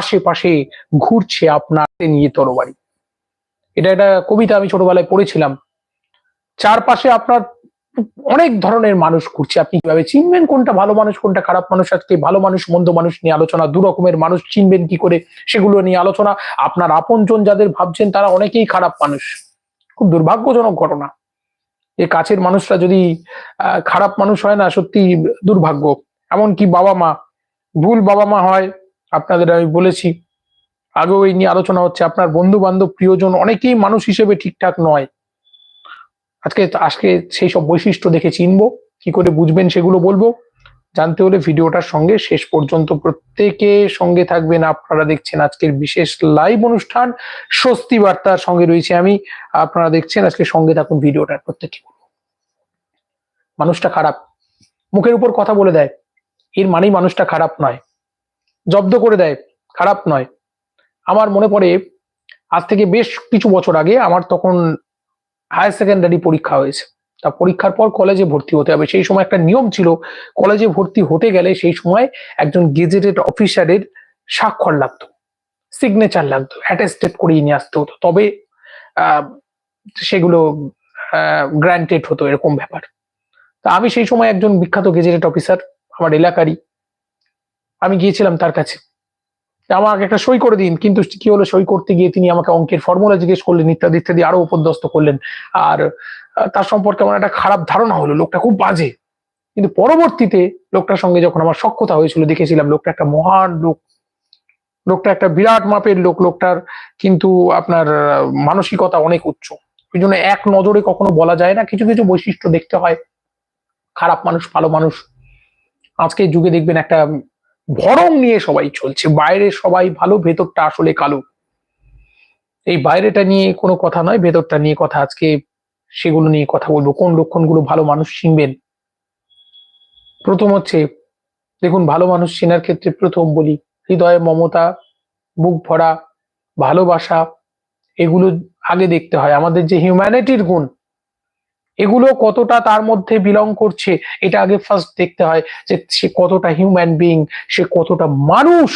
আশেপাশে ঘুরছে আপনার নিয়ে তরবারি। এটা একটা কবিতা আমি ছোটবেলায় পড়েছিলাম। চারপাশে আপনার অনেক ধরনের মানুষ ঘুরছে। আপনি কীভাবে চিনবেন কোনটা ভালো মানুষ, কোনটা খারাপ মানুষ? আজকে ভালো মানুষ, মন্দ মানুষ নিয়ে আলোচনা, দু রকমের মানুষ চিনবেন কি করে সেগুলো নিয়ে আলোচনা। আপনার আপনজন যাদের ভাবছেন তারা অনেকেই খারাপ মানুষ। খুব দুর্ভাগ্যজনক ঘটনা। যে কাছের মানুষরা যদি খারাপ মানুষ হয় না সত্যি দুর্ভাগ্য। এমনকি বাবা মা, ভুল বাবা মা হয় আপনাদের আমি বলেছি, আগেও এই নিয়ে আলোচনা হচ্ছে, আপনার বন্ধু বান্ধব প্রিয়জন অনেকেই মানুষ হিসেবে ঠিকঠাক নয়। আজকে আজকে সেই সব বৈশিষ্ট্য দেখে চিনবো, কি করে বুঝবেন সেগুলো বলব। জানতে হলে ভিডিওটার সঙ্গে শেষ পর্যন্ত প্রত্যেকে সঙ্গে থাকবেন। আপনারা দেখছেন আজকের বিশেষ লাইভ অনুষ্ঠান, স্বস্তি বার্তার সঙ্গে রয়েছে আমি। আপনারা দেখছেন আজকে সঙ্গে থাকুন ভিডিওটার প্রত্যেকে মানুষটা খারাপ, মুখের উপর কথা বলে দেয়। এর মানেই মানুষটা খারাপ নয়। জব্দ করে দেয়, খারাপ নয়। আমার মনে পড়ে, আজ থেকে বেশ কিছু বছর আগে আমার তখন হায়ার সেকেন্ডারি পরীক্ষা হয়েছে। তা পরীক্ষার পর কলেজে ভর্তি হতে হবে। সেই সময় একটা নিয়ম ছিল কলেজে ভর্তি হতে গেলে সেই সময় একজন গেজেটেড অফিসারের স্বাক্ষর লাগতো সিগনেচার লাগতো অ্যাটেস্টেড করিয়ে নিয়ে আসতে হতো। তবে সেগুলো গ্রান্টেড হতো, এরকম ব্যাপার। তা আমি সেই সময় একজন বিখ্যাত গেজেটেড অফিসার আমার এলাকারই আমি গিয়েছিলাম তার কাছে। আমাকে একটা সই করে দিন, কিন্তু কি হলো সই করতে গিয়ে তিনি আমাকে অঙ্কের ফর্মুলা জিজ্ঞেস করলেন, ইত্যাদি ইত্যাদি আরও উপদস্ত করলেন। আর তার সম্পর্কে আমার একটা খারাপ ধারণা হলো, লোকটা খুব বাজে। কিন্তু পরবর্তীতে লোকটার সঙ্গে যখন আমার সক্ষতা হয়েছিল, দেখেছিলাম লোকটা একটা মহান লোক। লোকটা একটা বিরাট মাপের লোক, লোকটার কিন্তু আপনার মানসিকতা অনেক উচ্চ। ওই জন্য এক নজরে কখনো বলা যায় না, কিছু কিছু বৈশিষ্ট্য দেখতে হয়। খারাপ মানুষ, ভালো মানুষ। আজকে যুগে দেখবেন একটা ভরং নিয়ে সবাই চলছে। বাইরে সবাই ভালো, ভেতরটা আসলে কালো। এই বাইরেটা নিয়ে কোনো কথা নয়, ভেতরটা নিয়ে কথা। আজকে সেগুলো নিয়ে কথা বলব। কোন লক্ষণগুলো ভালো মানুষ চিনবেন? প্রথম হচ্ছে, দেখুন, ভালো মানুষ চেনার ক্ষেত্রে প্রথম বলি, হৃদয়ে মমতা, বুক ভরা, ভালোবাসা, এগুলো আগে দেখতে হয়। আমাদের যে হিউম্যানিটির গুণ এগুলো কতটা তার মধ্যে বিলং করছে, এটা আগে ফার্স্ট দেখতে হয় যে সে কতটা হিউম্যান বিং সে কতটা মানুষ।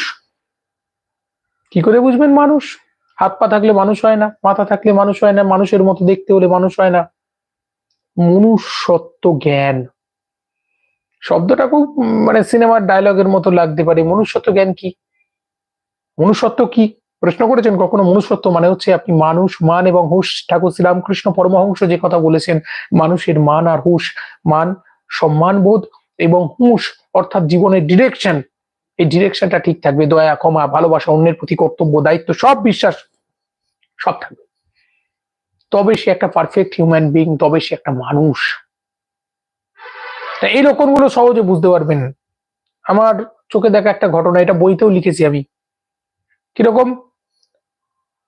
কি করে বুঝবেন মানুষ? হাত পা থাকলে মানুষ হয় না, মাথা থাকলে মানুষ হয় না, মানুষের মতো দেখতে হলে মানুষ হয় না। মনুষ্যত্ব জ্ঞান। শব্দটা খুব মানে সিনেমার ডায়লগের মতো লাগতে পারে। মনুষ্যত্ব জ্ঞান কি? মনুষ্যত্ব কি? প্রশ্ন করেছেন, কখনো মনুষ্যত্ব মানে হচ্ছে আপনি মানুষ, মান এবং হুশ। ঠাকুর শ্রীরামকৃষ্ণ পরমহংস যে কথা বলেছেন, মানুষের মান আর হুশ, মান সম্মান বোধ এবং হুঁশ অর্থাৎ জীবনের ডিরেকশন এই ডিরেকশনটা ঠিক থাকবে, দয়া, ক্ষমা, ভালোবাসা, অন্যের প্রতি কর্তব্য, দায়িত্ব, সব বিশ্বাস, সব থাকবে। তবে সে একটা পারফেক্ট হিউম্যান বিং তবে সে একটা মানুষ। এই লক্ষণগুলো সহজে বুঝতে পারবেন। আমার চোখে দেখা একটা ঘটনা, এটা বইতেও লিখেছি আমি। কীরকম?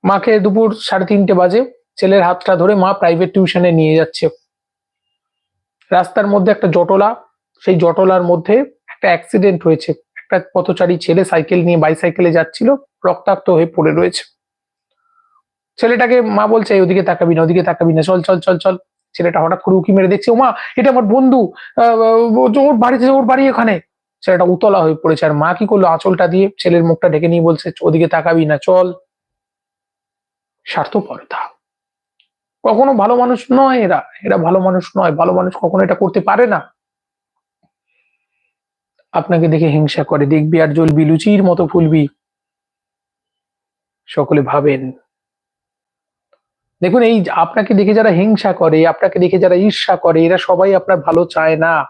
মাকে দুপুর সাড়ে তিনটে বাজে, ছেলের হাতটা ধরে মা প্রাইভেট টিউশনে নিয়ে যাচ্ছে। রাস্তার মধ্যে একটা জটলা, সেই জটলার মধ্যে একটা অ্যাক্সিডেন্ট হয়েছে। একটা পথচারী ছেলে সাইকেল নিয়ে বাইসাইকেলে যাচ্ছিল, রক্তাক্ত হয়ে পড়ে রয়েছে। ছেলেটাকে মা বলছে, "এই ওদিকে তাকাবি না, ওদিকে তাকাবি না, চল চল চল চল। ছেলেটা হঠাৎ করে উকি মেরে দেখছে ও মা এটা আমার বন্ধু ওর বাড়িতে, ওর বাড়ি এখানে। ছেলেটা উতলা হয়ে পড়েছে, আর মা কি করল, আঁচলটা দিয়ে ছেলের মুখটা ঢেকে নিয়ে বলছে, ওদিকে তাকাবি না, চল। স্বার্থপরতা। কখনো ভালো মানুষ নয় এরা। এরা ভালো মানুষ নয়, ভালো মানুষ কখনো এটা করতে পারে না। আপনাকে দেখে হিংসা করে, দেখবি আর জ্বলবি, লুচির মতো ফুলবি। সকলে ভাবেন। দেখুন, এই আপনাকে দেখে যারা হিংসা করে, আপনাকে দেখে যারা ঈর্ষা করে, এরা সবাই আপনার ভালো চায় না।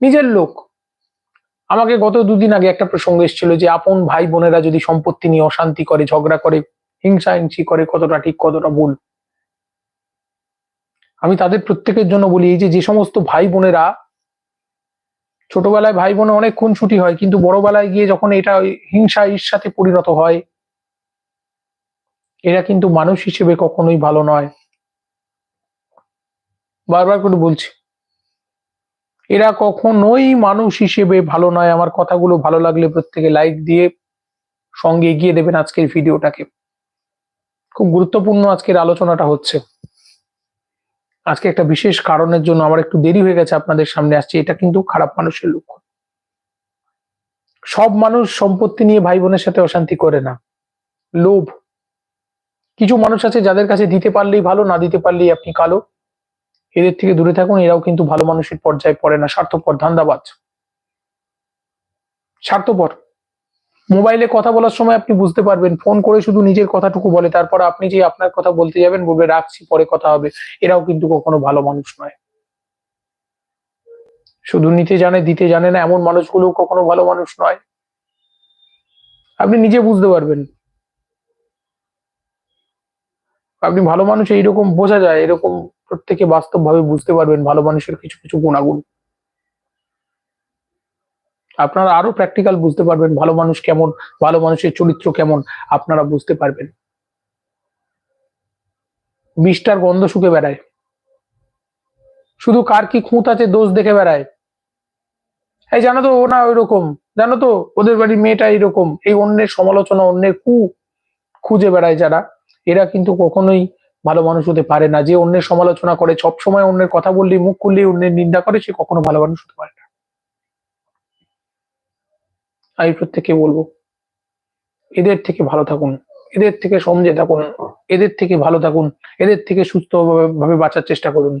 নিজের লোক। আমাকে গত দুদিন আগে একটা প্রসঙ্গ এসেছিল যে আপন ভাই বোনেরা যদি সম্পত্তি নিয়ে অশান্তি করে, ঝগড়া করে, হিংসা হিংসি করে, কতটা ঠিক, কতটা ভুল। আমি তাদের প্রত্যেকের জন্য বলি, এই যে যে সমস্ত ভাই বোনেরা, ছোটবেলায় ভাই বোনে অনেক খুনসুটি হয়, কিন্তু বড়বেলায় গিয়ে যখন এটা হিংসা ঈর্ষাতে পরিণত হয়, এরা কিন্তু মানুষ হিসেবে কখনোই ভালো নয়। বারবার করে বলছি। এরা কখনোই মানুষ হিসেবে ভালো নয়। আমার কথাগুলো ভালো লাগলে প্রত্যেকে লাইক দিয়ে সঙ্গে এগিয়ে দেবেন আজকের ভিডিওটাকে। খুব গুরুত্বপূর্ণ আজকের আলোচনাটা হচ্ছে। আজকে একটা বিশেষ কারণের জন্য আমার একটু দেরি হয়ে গেছে আপনাদের সামনে আসছে, এটা কিন্তু খারাপ মানুষের লক্ষণ। সব মানুষ সম্পত্তি নিয়ে ভাই বোনের সাথে অশান্তি করে না। লোভ। কিছু মানুষ আছে যাদের কাছে দিতে পারলেই ভালো, না দিতে পারলেই আপনি কালো। এদের থেকে দূরে থাকুন, এরাও কিন্তু ভালো মানুষের পর্যায়ে পড়ে না। স্বার্থপর, ধান্দাবাজ। স্বার্থপর। মোবাইলে কথা বলার সময় আপনি বুঝতে পারবেন, ফোন করে শুধু নিজের কথাটুকু বলে, তারপর আপনি যে আপনার কথা বলতে যাবেন, বলবে, রাখছি, পরে কথা হবে। এরাও কিন্তু কখনো ভালো মানুষ নয়। শুধু নিতে জানে, দিতে জানে না, এমন মানুষগুলো কখনো ভালো মানুষ নয়। আপনি নিজে বুঝতে পারবেন। আপনি ভালো মানুষ, এইরকম বোঝা যায়, এরকম প্রত্যেকে বাস্তব ভাবে বুঝতে পারবেন ভালো মানুষের কিছু কিছু গুণাগুণ। আপনারা আরও প্র্যাকটিক্যাল বুঝতে পারবেন ভালো মানুষ কেমন, ভালো মানুষের চরিত্র কেমন, আপনারা বুঝতে পারবেন। বিষটার গন্ধ শুকে বেড়ায়। শুধু কার কি খুঁত আছে দোষ দেখে বেড়ায়। এই জানো তো ও না ওইরকম, জানো তো ওদের বাড়ির মেয়েটা এইরকম, এই অন্যের সমালোচনা, অন্যের কু খুঁজে বেড়ায় যারা। এরা কিন্তু কখনোই ভালো মানুষ হতে পারে না, যে অন্যের সমালোচনা করে, সব সময় অন্যের কথা বললেই মুখ খুললেই অন্যের নিন্দা করে, সে কখনো ভালো মানুষ হতে পারে না। আমি প্রত্যেককে বলব, এদের থেকে ভালো থাকুন, এদের থেকে সমঝে থাকুন, এদের থেকে ভালো থাকুন, এদের থেকে সুস্থ ভাবে বাঁচার চেষ্টা করুন।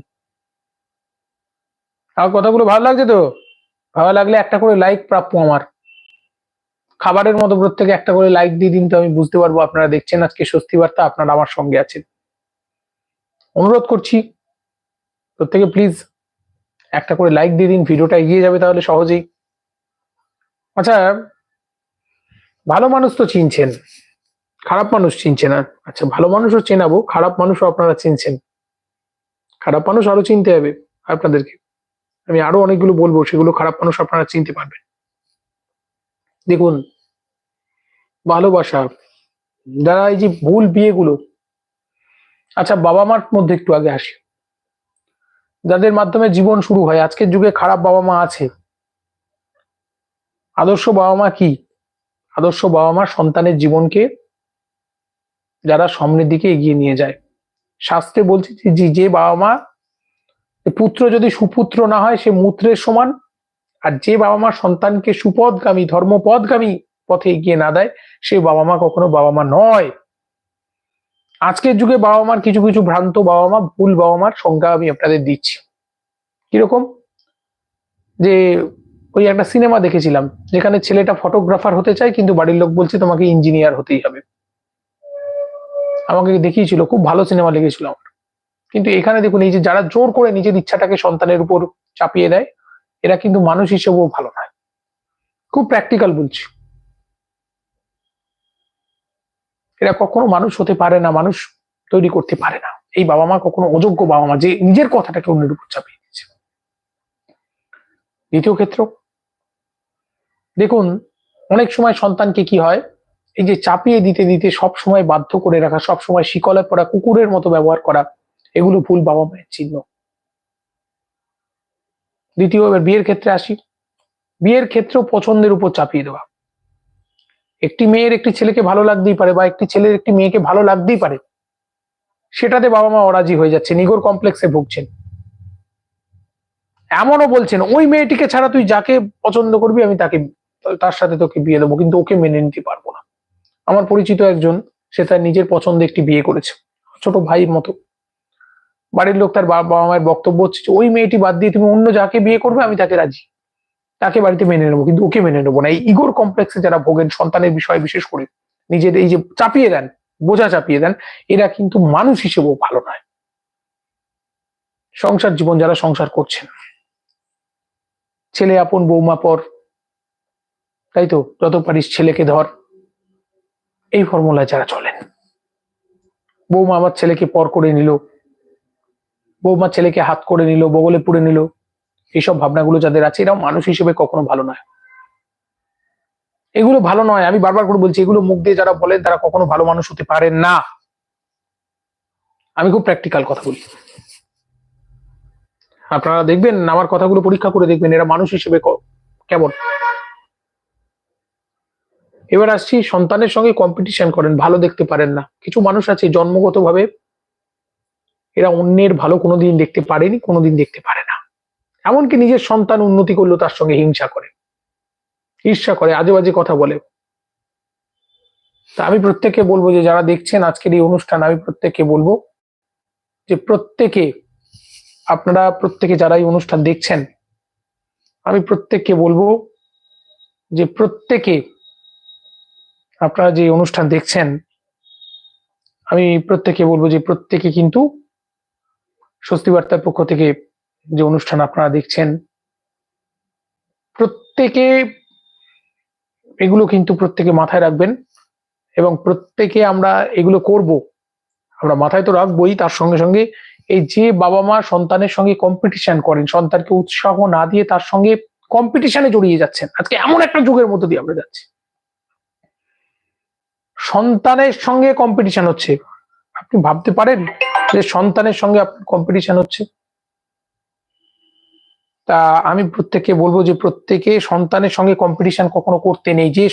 আমার কথাগুলো ভালো লাগছে তো? ভালো লাগলে একটা করে লাইক প্রাপ্য আমার। খাবারের মতো প্রত্যেকে একটা করে লাইক দিয়ে দিন তো আমি বুঝতে পারব আপনারা দেখছেন আজকে স্বস্তি বার্তা আপনারা আমার সঙ্গে আছেন। অনুরোধ করছি, প্রত্যেকে প্লিজ একটা করে লাইক দিয়ে দিন, ভিডিওটা এগিয়ে যাবে তাহলে সহজেই। আচ্ছা ভালো মানুষ তো চিনছেন, খারাপ মানুষ চিনছে না। আচ্ছা ভালো মানুষও চেনাবো, খারাপ মানুষও আপনারা চিনছেন। খারাপ মানুষ আরও চিনতে হবে আপনাদেরকে। আমি আরও অনেকগুলো বলব, সেগুলো খারাপ মানুষ আপনারা চিনতে পারবেন। দেখুন, ভালোবাসা, যারা এই যে ভুল বিয়েগুলো আচ্ছা বাবা মার মধ্যে একটু আগে আসি। যাদের মাধ্যমে জীবন শুরু হয়, আজকের যুগে খারাপ বাবা মা আছে। আদর্শ বাবা মা কি? আদর্শ বাবা মা সন্তানের জীবনকে যারা সামনের দিকে এগিয়ে নিয়ে যায়। শাস্ত্রে বলছে যে যে বাবা মা পুত্র যদি সুপুত্র না হয়, সে মূত্রের সমান। আর যে বাবা মা সন্তানকে সুপদগামী, ধর্মপদগামী পথে এগিয়ে না দেয়, সে বাবা মা কখনো বাবা মা নয়। আজকের যুগে বাবা মার কিছু কিছু ভ্রান্ত বাবা মা ভুল বাবা মার সংজ্ঞা আমি আপনাদের দিচ্ছি। কীরকম? যে ওই একটা সিনেমা দেখেছিলাম, যেখানে ছেলেটা ফটোগ্রাফার হতে চায়, কিন্তু বাড়ির লোক বলছে তোমাকে ইঞ্জিনিয়ার হতেই হবে। আমাকে দেখিয়েছিল, খুব ভালো সিনেমা লেগেছিল আমার। কিন্তু এখানে দেখুন, এই যে যারা জোর করে নিজের ইচ্ছাটাকে সন্তানের উপর চাপিয়ে দেয়, এরা কিন্তু মানুষ হিসেবেও ভালো নয়। খুব প্র্যাকটিক্যাল বলছি। এরা কখনো মানুষ হতে পারে না, মানুষ তৈরি করতে পারে না। এই বাবা মা কখনো অযোগ্য বাবা মা যে নিজের কথাটাকে অন্যের উপর চাপিয়ে দিয়েছে। দ্বিতীয় ক্ষেত্র, দেখুন, অনেক সময় সন্তানকে কি হয়, এই যে চাপিয়ে দিতে দিতে সব সময় বাধ্য করে রাখা, সব সময় শিকলে পড়া, কুকুরের মতো ব্যবহার করা, এগুলো ভুল বাবা মায়ের চিহ্ন। দ্বিতীয়, এবার বিয়ের ক্ষেত্রে আসি। বিয়ের ক্ষেত্রেও পছন্দের উপর চাপিয়ে দেওয়া। একটি মেয়ের একটি ছেলেকে ভালো লাগতেই পারে বা একটি ছেলের একটি মেয়েকে ভালো লাগতেই পারে, সেটাতে বাবা মা অরাজি হয়ে যাচ্ছে, নিগর কমপ্লেক্সে ভুগছেন। এমনও বলছেন, ওই মেয়েটিকে ছাড়া তুই যাকে পছন্দ করবি, আমি তাকে, তার সাথে তোকে বিয়ে দেবো, কিন্তু ওকে মেনে নিতে পারব না। আমার পরিচিত একজন, সে তার নিজের পছন্দে একটি বিয়ে করেছে, ছোট ভাইয়ের মতো। বাড়ির লোক তার বাবা মায়ের বক্তব্য হচ্ছে ওই মেয়েটি বাদ দিয়ে তুমি অন্য যাকে বিয়ে করবে, আমি তাকে রাজি। তাকে বাড়িতে মেনে নেব, কিন্তু ওকে মেনে নেব না। এই ইগোর কমপ্লেক্সে যারা ভোগেন, সন্তানের বিষয়ে বিশেষ করে, নিজের এই যে চাপিয়ে দেন, বোঝা চাপিয়ে দেন, এরা কিন্তু মানুষ হিসেবেও ভালো নয়। সংসার জীবন যারা সংসার করছেন, ছেলে আপন, বৌমা পর, তাই তো? যত পারিস ছেলেকে ধর। এই ফর্মুলায় যারা চলেন। বৌমা আমার ছেলেকে পর করে নিল, বৌমা ছেলেকে হাত করে নিল, বগলে পুড়ে নিল এইসব ভাবনাগুলো যাদের আছে, এরাও মানুষ হিসেবে কখনো ভালো নয়। এগুলো ভালো নয়, আমি বারবার করে বলছি, এগুলো মুখ দিয়ে যারা বলেন, তারা কখনো ভালো মানুষ হতে পারেন না। আমি খুব প্র্যাকটিক্যাল কথা বলি। আপনারা দেখবেন, আমার কথাগুলো পরীক্ষা করে দেখবেন, এরা মানুষ হিসেবে কেমন। এবার আসছি, সন্তানের সঙ্গে কম্পিটিশন করেন, ভালো দেখতে পারেন না। কিছু মানুষ আছে, জন্মগতভাবে এরা অন্যের ভালো কোনোদিন দেখতে পারেনি, কোনোদিন দেখতে পারে না। এমনকি নিজের সন্তান উন্নতি করলেও তার সঙ্গে হিংসা করে। ঈর্ষা করে আজে বাজে কথা বলে। তা আমি প্রত্যেককে বলব যে, যারা দেখছেন আজকের এই অনুষ্ঠান, আমি প্রত্যেককে বলব যে, প্রত্যেকে, আপনারা প্রত্যেকে যারা এই অনুষ্ঠান দেখছেন, আমি প্রত্যেককে বলব যে, প্রত্যেকে আপনারা যে অনুষ্ঠান দেখছেন, আমি প্রত্যেকে বলব যে, প্রত্যেকে কিন্তু স্বস্তি বার্তার পক্ষ থেকে যে অনুষ্ঠান আপনারা দেখছেন, প্রত্যেকে এগুলো কিন্তু প্রত্যেকে মাথায় রাখবেন এবং প্রত্যেকে আমরা এগুলো করব। আমরা মাথায় তো রাখবোই, তার সঙ্গে সঙ্গে এই যে বাবা মা সন্তানের সঙ্গে কম্পিটিশন করেন, সন্তানকে উৎসাহ না দিয়ে তার সঙ্গে কম্পিটিশনে জড়িয়ে যাচ্ছেন। আজকে এমন একটা যুগের মধ্যে দিয়ে আমরা যাচ্ছি। সন্তানের সঙ্গে কম্পিটিশন হচ্ছে। আপনি ভাবতে পারেন যে সন্তানের সঙ্গে আপনার কম্পিটিশন হচ্ছে? তা আমি প্রত্যেককে বলব যে প্রত্যেকে সন্তানের সঙ্গে কম্পিটিশন কখনো করতে নেই। যে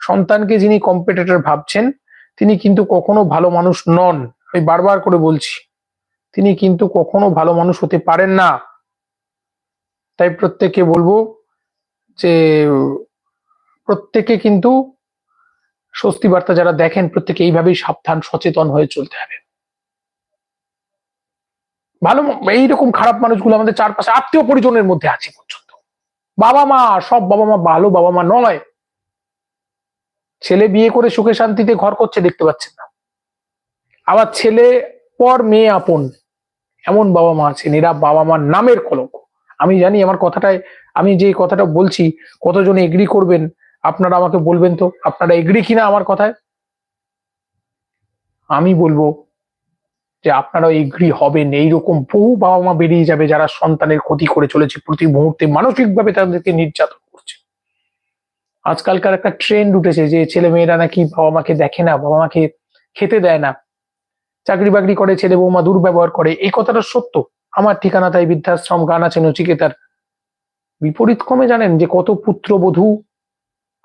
সন্তানকে যিনি কম্পিটিটর ভাবছেন, তিনি কিন্তু কখনো ভালো মানুষ নন। আমি বারবার করে বলছি, তিনি কিন্তু কখনো ভালো মানুষ হতে পারেন না। তাই প্রত্যেককে বলব যে, প্রত্যেকে কিন্তু স্বস্তি বার্তা যারা দেখেন, প্রত্যেকে এইভাবেই সাবধান, সচেতন হয়ে চলতে হবে। ভালো এইরকম খারাপ মানুষগুলো আমাদের চারপাশে আত্মীয় পরিজনের মধ্যে আছে পর্যন্ত। বাবা মা, সব বাবা মা ভালো, বাবা মা নয়। ছেলে বিয়ে করে সুখে শান্তিতে ঘর করছে দেখতে পাচ্ছেন না। আবার ছেলে পর মেয়ে আপন, এমন বাবা মা আছেন এরা বাবা মার নামের কলঙ্ক। আমি জানি আমার কথাটায়, আমি যে কথাটা বলছি, কতজন এগ্রি করবেন, আপনারা আমাকে বলবেন তো, আপনারা এগ্রি কিনা আমার কথায়? আমি বলব যে আপনারাও এগ্রি হবেন এইরকম বহু বাবা মা বেরিয়ে যাবে যারা সন্তানের ক্ষতি করে চলেছে প্রতি মুহূর্তে মানসিকভাবে তাদেরকে নির্যাতন করছে। আজকালকার একটা ট্রেন্ড উঠেছে যে ছেলে মেয়েরা নাকি বাবা মাকে দেখে না বাবা মাকে খেতে দেয় না। চাকরি বাকরি করে, ছেলে বৌমা দুর্ব্যবহার করে, এই কথাটা সত্য। আমার ঠিকানা তাই বৃদ্ধাশ্রম, গান আছে নচিকেতার। বিপরীত ক্রমে জানেন যে কত পুত্রবধূ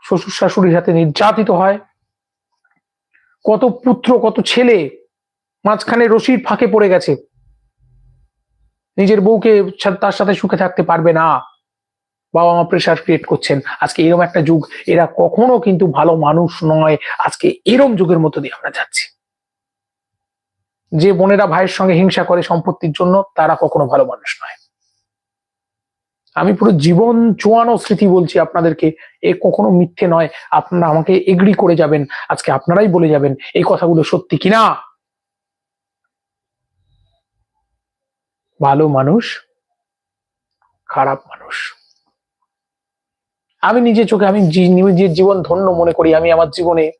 শ্বশুর শাশুড়ির হাতে নির্যাতিত হয়। কত পুত্র, কত ছেলে মাঝখানে রশির ফাঁকে পড়ে গেছে। নিজের বউকে তার সাথে সুখে থাকতে পারবে না। বাবা মা প্রেশার ক্রিয়েট করছেন। আজকে এরকম একটা যুগ, এরা কখনো কিন্তু ভালো মানুষ নয়। আজকে এরম যুগের মধ্যে দিয়ে আমরা যাচ্ছি। যে বোনেরা ভাইয়ের সঙ্গে হিংসা করে সম্পত্তির জন্য, তারা কখনো ভালো মানুষ নয়। আমি পুরো জীবন চুয়ানো স্মৃতি বলছি আপনাদেরকে। এ কখনো মিথ্যে নয়। আপনারা আমাকে এগ্রি করে যাবেন। আজকে আপনারাই বলে যাবেন, এই কথাগুলো সত্যি কিনা? ভালো মানুষ, খারাপ মানুষ। আমি নিজে চোখে, আমি নিজের জীবন ধন্য মনে করি, আমি আমার জীবনে,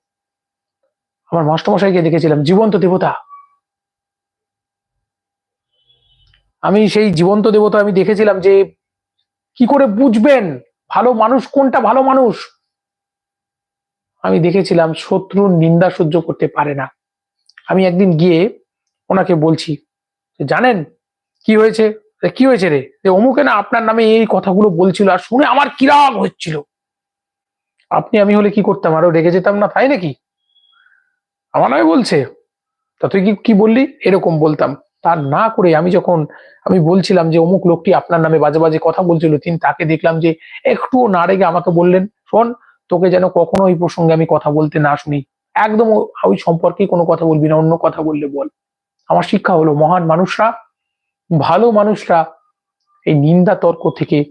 আমার মাস্টারমশাইকে দেখেছিলাম, জীবন্ত দেবতা। আমি সেই জীবন্ত দেবতা আমি দেখেছিলাম যে, কি করে বুঝবেন, ভালো মানুষ কোনটা ভালো মানুষ? আমি দেখেছিলাম শত্রুর নিন্দা সহ্য করতে পারে না। আমি একদিন গিয়ে ওনাকে বলছি জানেন কি হয়েছে? কি হয়েছে রে? যে অমুকে না আপনার নামে এই কথাগুলো বলছিল আর শুনে আমার কিরাম হচ্ছিল? আপনি আমি হলে কি করতাম? আরও রেগে যেতাম না তাই নাকি? আমার নামে বলছে। তা তুই কি বললি? এরকম বলতাম। তা না করে আমি যখন আমি বলছিলাম যে অমুক লোকটি আপনার নামে বাজে বাজে কথা বলছিল, তিনি তাকে দেখলাম যে একটুও না রেগে আমাকে বললেন, শোন, তোকে যেন কখনো ওই প্রসঙ্গে আমি কথা বলতে না শুনি। একদম ওই সম্পর্কে কোনো কথা বলবি না, অন্য কথা বললে বল। আমার শিক্ষা হলো, মহান মানুষরা ভালো মানুষরা এই নিন্দা তর্ক থেকে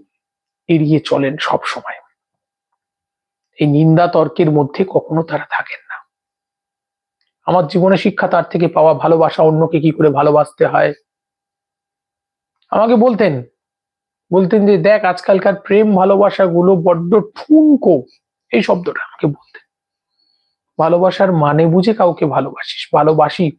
এড়িয়ে চলেন সব সময়। এই নিন্দা তর্কের মধ্যে কখনো তারা থাকেন না। আমার জীবনে শিক্ষা তার থেকে পাওয়া ভালোবাসা অন্যকে কি করে ভালোবাসতে হয়? আমাকে বলতেন বলতেন যে, দেখ, আজকালকার প্রেম ভালোবাসা গুলো বড্ড ঠুনকো। এই শব্দটা আমাকে বলতেন। ভালোবাসার মানে বুঝে কাউকে ভালোবাসিস। ভালোবাসি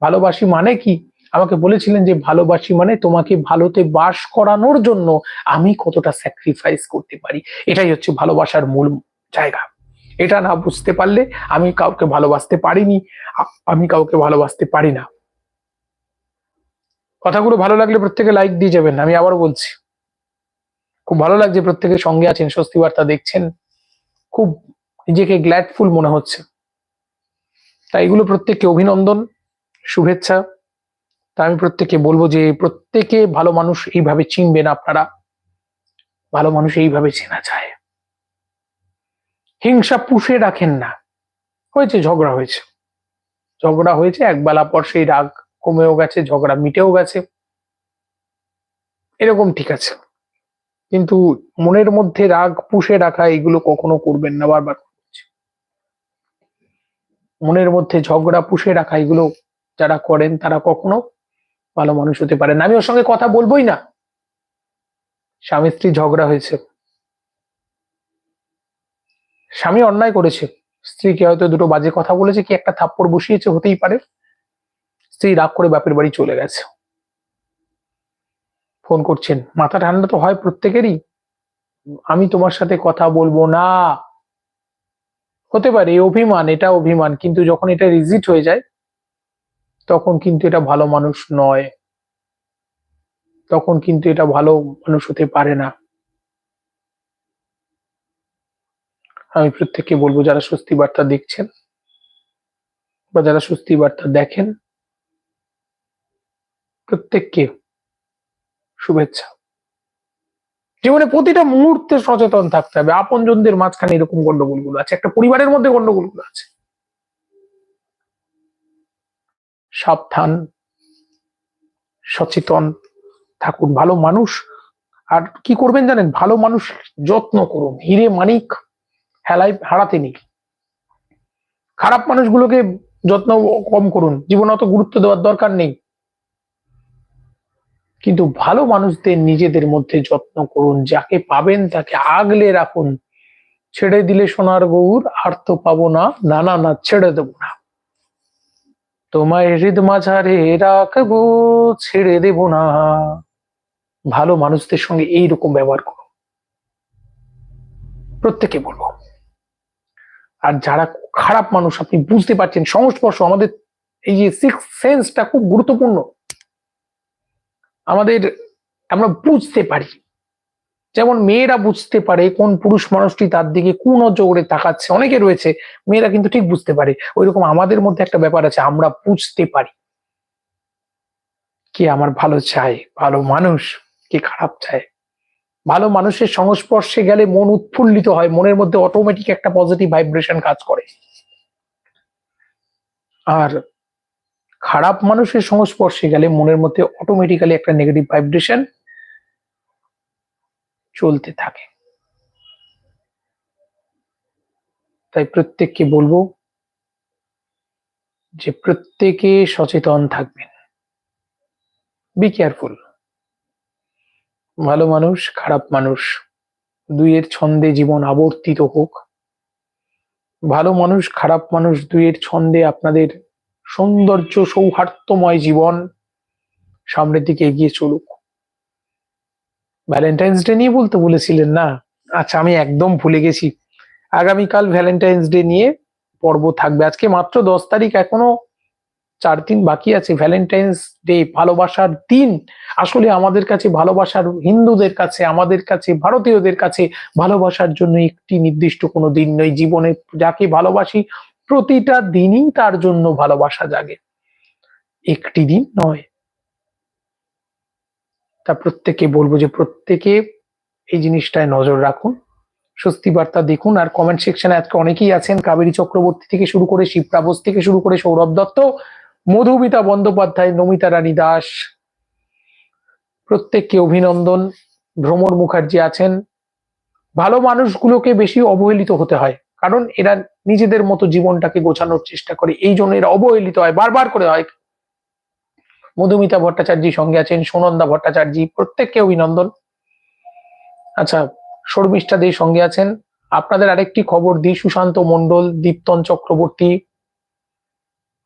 ভালোবাসি মানে কি? আমাকে বলেছিলেন যে ভালোবাসি মানে তোমাকে ভালোতে বাস করানোর জন্য আমি কতটা স্যাক্রিফাইস করতে পারি। এটাই হচ্ছে ভালোবাসার মূল জায়গা। এটা না বুঝতে পারলে আমি কাউকে ভালোবাসতে পারিনি আমি কাউকে ভালোবাসতে পারি না। কথাগুলো ভালো লাগলে প্রত্যেকে লাইক দিয়ে যাবেন, আমি আবার বলছি। খুব ভালো লাগছে প্রত্যেকের সঙ্গে আছেন স্বস্তি বার্তা দেখছেন। খুব নিজেকে গ্ল্যাডফুল মনে হচ্ছে। তাই এগুলো প্রত্যেককে অভিনন্দন, শুভেচ্ছা। তা আমি প্রত্যেককে বলব যে প্রত্যেকে ভালো মানুষ এইভাবে চিনবেন আপনারা। ভালো মানুষ এইভাবে চেনা যায়। হিংসা পুষে রাখেন না। হয়েছে, ঝগড়া হয়েছে। ঝগড়া হয়েছে, এক বেলা পর সেই রাগ কমেও গেছে, ঝগড়া মিটেও গেছে। এরকম ঠিক আছে। কিন্তু মনের মধ্যে রাগ পুষে রাখা এগুলো কখনো করবেন না, বারবার মনের মধ্যে ঝগড়া পুষে রাখা এগুলো যারা করেন, তারা কখনো ভালো মানুষ হতে পারে না আমি ওর সঙ্গে কথা বলবোই না। স্বামী স্ত্রী ঝগড়া হয়েছে। স্বামী অন্যায় করেছে। স্ত্রীকে হয়তো দুটো বাজে কথা বলেছে, কি একটা থাপ্পড় বসিয়েছে, হতেই পারে। স্ত্রী রাগ করে বাপের বাড়ি চলে গেছে। ফোন করছেন, মাথা ঠান্ডা তো হয় প্রত্যেকেরই। আমি তোমার সাথে কথা বলব না। হতে পারে অভিমান, এটা অভিমান, কিন্তু যখন এটা রিজিট হয়ে যায় তখন কিন্তু এটা ভালো মানুষ নয়। তখন কিন্তু এটা ভালো মানুষ হতে পারে না। আমি প্রত্যেককে বলব, যারা স্বস্তি বার্তা দেখছেন বা যারা স্বস্তি বার্তা দেখেন, প্রত্যেককে শুভেচ্ছা। জীবনে প্রতিটা মুহূর্তে সচেতন থাকতে হবে। আপনজনদের মাঝখানে এরকম গন্ডগোলগুলো আছে, একটা পরিবারের মধ্যে গন্ডগোলগুলো আছে। সাবধান, সচেতন থাকুন। ভালো মানুষ, আর কি করবেন জানেন? ভালো মানুষ যত্ন করুন। হিরে মানিক, হেলাই হারাতে নেই খারাপ মানুষগুলোকে যত্ন কম করুন। জীবনে অত গুরুত্ব দেওয়ার দরকার নেই। কিন্তু ভালো মানুষদের নিজেদের মধ্যে যত্ন করুন। যাকে পাবেন তাকে আগলে রাখুন। ছেড়ে দিলে সোনার গৌর, আর তো পাবো না। না না না, ছেড়ে দেবো না। তোমায় হৃদ মাঝারে রাখব, ছেড়ে দেব না। ভালো মানুষদের সঙ্গে এইরকম ব্যবহার করো। প্রত্যেকে বলব। আর যারা খারাপ মানুষ, আপনি বুঝতে পারছেন, সংস্পর্শ আমাদের, এই যে সিক্স সেন্সটা খুব গুরুত্বপূর্ণ। আমাদের আমরা বুঝতে পারি। যেমন মেয়েরা বুঝতে পারে কোন পুরুষ মানুষটি তার দিকে কোন করে তাকাচ্ছে, অনেকে রয়েছে, মেয়েরা কিন্তু ঠিক বুঝতে পারে। ওইরকম আমাদের মধ্যে একটা ব্যাপার আছে, আমরা বুঝতে পারি। কে আমার ভালো চায়? ভালো মানুষ? কে খারাপ চায়? ভালো মানুষের সংস্পর্শে গেলে মন উৎফুল্লিত হয়, মনের মধ্যে অটোমেটিক একটা পজিটিভ ভাইব্রেশন কাজ করে। আর খারাপ মানুষের সংস্পর্শে গেলে মনের মধ্যে অটোমেটিক্যালি একটা নেগেটিভ ভাইব্রেশন চলতে থাকে। তাই প্রত্যেককে বলব যে প্রত্যেকে সচেতন থাকবেন। বি কেয়ারফুল ভালো মানুষ, খারাপ মানুষ, দুইয়ের ছন্দে জীবন আবর্তিত হোক। ভালো মানুষ, খারাপ মানুষ, দুইয়ের ছন্দে আপনাদের সৌন্দর্য সৌহার্দ্যময় জীবন সামনের দিকে এগিয়ে চলুক। ভ্যালেন্টাইন্স ডে নিয়ে বলতে বলেছিলেন না? আচ্ছা আমি একদম ভুলে গেছি। আগামীকাল ভ্যালেন্টাইন্স ডে নিয়ে পর্ব থাকবে। আজকে মাত্র দশ তারিখ, এখনও চার দিন বাকি আছে। ভ্যালেন্টাইন্স ডে ভালোবাসার দিন। আসলে আমাদের কাছে ভালোবাসার হিন্দুদের কাছে, আমাদের কাছে, ভারতীয়দের কাছে ভালোবাসার জন্য একটি নির্দিষ্ট কোনো দিন নয়। জীবনে যাকে ভালোবাসি, প্রতিটা দিনই তার জন্য ভালোবাসা জাগে। একটি দিন নয়। তা প্রত্যেকে বলব যে প্রত্যেকে এই জিনিসটায় নজর রাখুন। স্বস্তি বার্তা দেখুন আর কমেন্ট সেকশনে আজকে অনেকেই আছেন। কাবেরী চক্রবর্তী থেকে শুরু করে শিবপ্রাবস থেকে শুরু করে সৌরভ দত্ত, মধুমিতা বন্দ্যোপাধ্যায়, নমিতা রানী দাস, প্রত্যেককে অভিনন্দন। ভ্রমর মুখার্জি আছেন। ভালো মানুষগুলোকে বেশি অবহেলিত হতে হয়, কারণ এরা নিজেদের মতো জীবনটাকে গোছানোর চেষ্টা করে। এই জন্য এরা অবহেলিত হয়, বারবার করে হয়। মধুমিতা ভট্টাচার্য সঙ্গে আছেন, সুনন্দা ভট্টাচার্য, প্রত্যেককে অভিনন্দন। আচ্ছা শর্মিষ্ঠা দে সঙ্গে আছেন। আপনাদের আরেকটি খবর দিই, সুশান্ত মন্ডল দীপ্তন চক্রবর্তী।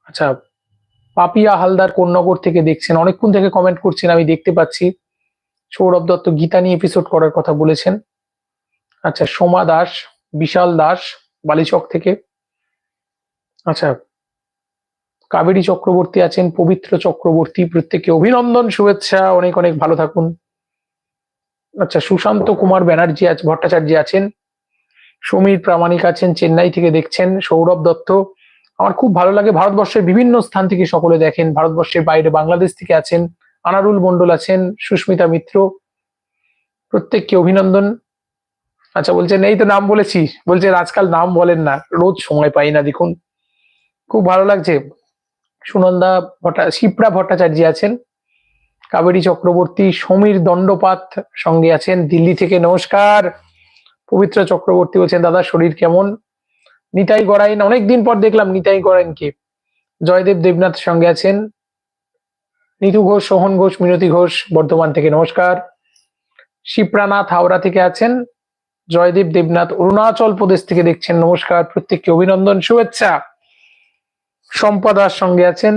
আচ্ছা পাপিয়া হালদার কোন্নগর থেকে দেখছেন। অনেকক্ষণ থেকে কমেন্ট করছেন, আমি দেখতে পাচ্ছি। সৌরভ দত্ত, গীতা নিয়ে এপিসোড করার কথা বলেছেন। আচ্ছা সোমা দাস, বিশাল দাস, বালিচক থেকে। আচ্ছা কাবেরী চক্রবর্তী আছেন, পবিত্র চক্রবর্তী। প্রত্যেককে অভিনন্দন, শুভেচ্ছা, অনেক অনেক ভালো থাকুন। আচ্ছা সুশান্ত কুমার ব্যানার্জি ভট্টাচার্য আছেন। সমীর প্রামাণিক আছেন, চেন্নাই থেকে দেখছেন, সৌরভ দত্ত। আমার খুব ভালো লাগে, ভারতবর্ষের বিভিন্ন স্থান থেকে সকলে দেখেন। ভারতবর্ষের বাইরে বাংলাদেশ থেকে আছেন, আনারুল মন্ডল আছেন, সুস্মিতা মিত্র। প্রত্যেককে অভিনন্দন। আচ্ছা বলছেন, এই তো নাম বলেছি। বলছে আজকাল নাম বলেন না, রোজ সময় পাই না, দেখুন। খুব ভালো লাগছে। সুনন্দা ভট্টা শিপ্রা ভট্টাচার্য আছেন। কাবেরী চক্রবর্তী সমীর দণ্ডপাত সঙ্গে আছেন। দিল্লি থেকে নমস্কার। পবিত্র চক্রবর্তী বলছেন, দাদা, শরীর কেমন? নিতাই গড়াইন, অনেকদিন পর দেখলাম নিতাই গড়াইনকে। জয়দেব দেবনাথ সঙ্গে আছেন। নিতু ঘোষ, সোহন ঘোষ, মিনতি ঘোষ, বর্ধমান থেকে নমস্কার। শিপ্রানাথ হাওড়া থেকে আছেন। জয়দেব দেবনাথ অরুণাচল প্রদেশ থেকে দেখছেন নমস্কার। প্রত্যেককে অভিনন্দন, শুভেচ্ছা। শম্পা দাস সঙ্গে আছেন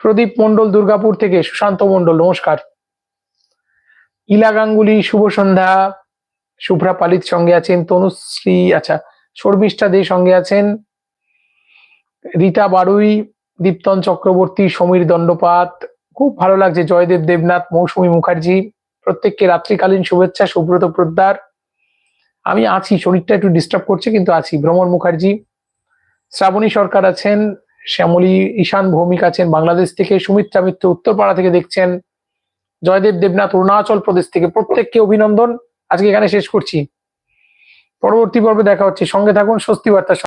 প্রদীপ মন্ডল দুর্গাপুর থেকে সুশান্ত মন্ডল নমস্কার। ইলা গাঙ্গুলি, শুভ সন্ধ্যা। শুভ্রা পালিত সঙ্গে আছেন তনুশ্রী আচ্ছা শর্মিষ্ঠা দে সঙ্গে আছেন রীতা বারুই, দীপ্তন চক্রবর্তী, সমীর দণ্ডপাত। খুব ভালো লাগছে জয়দেব দেবনাথ, মৌসুমী মুখার্জি। প্রত্যেককে রাত্রিকালীন শুভেচ্ছা, সুব্রত প্রদ্দার। আমি আছি, শরীরটা একটু ডিস্টার্ব করছে, কিন্তু আছি। ভ্রমণ মুখার্জি। শ্রাবণী সরকার আছেন শ্যামলী ঈশান ভৌমিক আছেন বাংলাদেশ থেকে, সুমিত্রা মিত্র উত্তরপাড়া থেকে দেখছেন, জয়দেব দেবনাথ অরুণাচল প্রদেশ থেকে। প্রত্যেককে অভিনন্দন। আজকে এখানে শেষ করছি। পরবর্তী পর্বে দেখা হচ্ছে। সঙ্গে থাকুন, স্বস্তি বার্তা